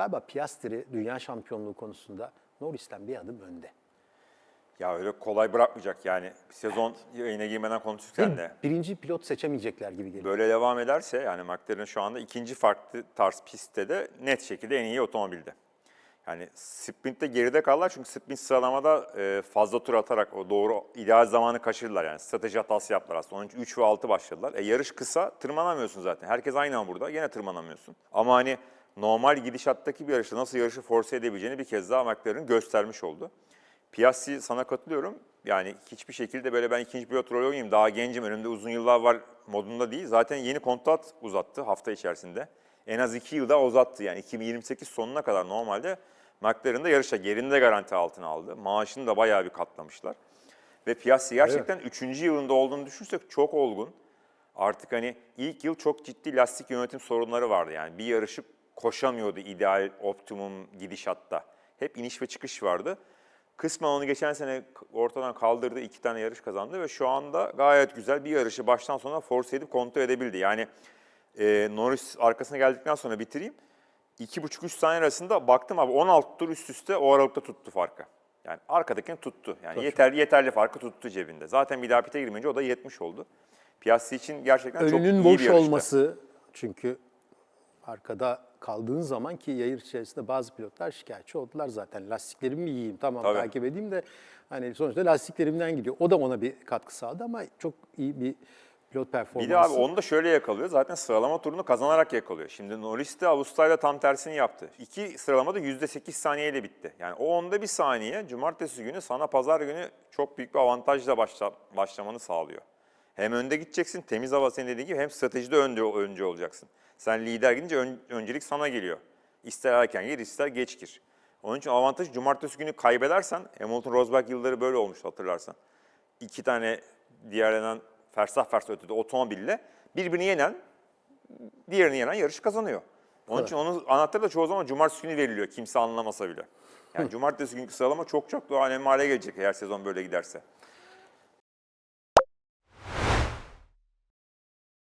galiba Piastri dünya şampiyonluğu konusunda Norris'ten bir adım önde. Ya öyle kolay bırakmayacak yani. Sezon yayına girmeden seninle. mi? Birinci pilot seçemeyecekler gibi geliyor. Böyle devam ederse yani McLaren şu anda ikinci farklı tarz pistte de net şekilde en iyi otomobilde. Yani sprintte geride kalırlar çünkü sprint sıralamada e, fazla tur atarak o doğru ideal zamanı kaçırdılar yani. Strateji hatası yaptılar aslında. Onun için 3 ve 6 başladılar. E, yarış kısa tırmanamıyorsun zaten. Herkes aynı an burada. Yine tırmanamıyorsun. Ama hani normal gidişattaki bir yarışta nasıl yarışı force edebileceğini bir kez daha McLaren göstermiş oldu. Piastri sana katılıyorum. Yani hiçbir şekilde böyle ben ikinci pilot rolü oynayayım, daha gencim, önümde uzun yıllar var modunda değil. Zaten yeni kontrat uzattı hafta içerisinde. En az iki yıl daha uzattı. Yani 2028 sonuna kadar normalde McLaren'da yarışa yerinde garanti altına aldı. Maaşını da bayağı bir katlamışlar. Ve Piastri gerçekten üçüncü yılında olduğunu düşünürsek çok olgun. Artık hani ilk yıl çok ciddi lastik yönetim sorunları vardı. Yani bir yarışı koşamıyordu ideal, optimum gidişatta. Hep iniş ve çıkış vardı. Kısmen onu geçen sene ortadan kaldırdı, iki tane yarış kazandı ve şu anda gayet güzel bir yarışı baştan sona force edip kontrol edebildi. Yani e, Norris arkasına geldikten sonra bitireyim. 2,5-3 saniye arasında baktım abi 16 tur üst üste o aralıkta tuttu farkı. Yani arkadakini tuttu. Yani yeterli yeterli farkı tuttu cebinde. Zaten bir daha pite girmeyince o da 70 oldu. Piastri için gerçekten çok Önünün iyi bir boş yarıştı. olması çünkü arkada kaldığın zaman ki yayır içerisinde bazı pilotlar şikayetçi oldular zaten. Lastiklerimi mi yiyeyim tamam Tabii. takip edeyim de hani sonuçta lastiklerimden gidiyor. O da ona bir katkı sağladı ama çok iyi bir pilot performansı. Bir de abi onu da şöyle yakalıyor. Zaten sıralama turunu kazanarak yakalıyor. Şimdi Norris de Avustralya'da tam tersini yaptı. İki sıralamada %8 saniyeyle bitti. Yani o onda bir saniye cumartesi günü sana pazar günü çok büyük bir avantajla başla, başlamanı sağlıyor. Hem önde gideceksin, temiz hava senin dediğin gibi hem stratejide önde, önce olacaksın. Sen lider gidince ön- öncelik sana geliyor. İster erken gir, ister geç gir. Onun için avantaj cumartesi günü kaybedersen, Hamilton Rosberg yılları böyle olmuş hatırlarsan. İki tane diğerlerinden fersah fersah ötede otomobille birbirini yenen, diğerini yenen yarışı kazanıyor. Onun için onun anahtarı da çoğu zaman cumartesi günü veriliyor kimse anlamasa bile. Yani cumartesi günkü sıralama çok çok daha önemli hale gelecek eğer sezon böyle giderse.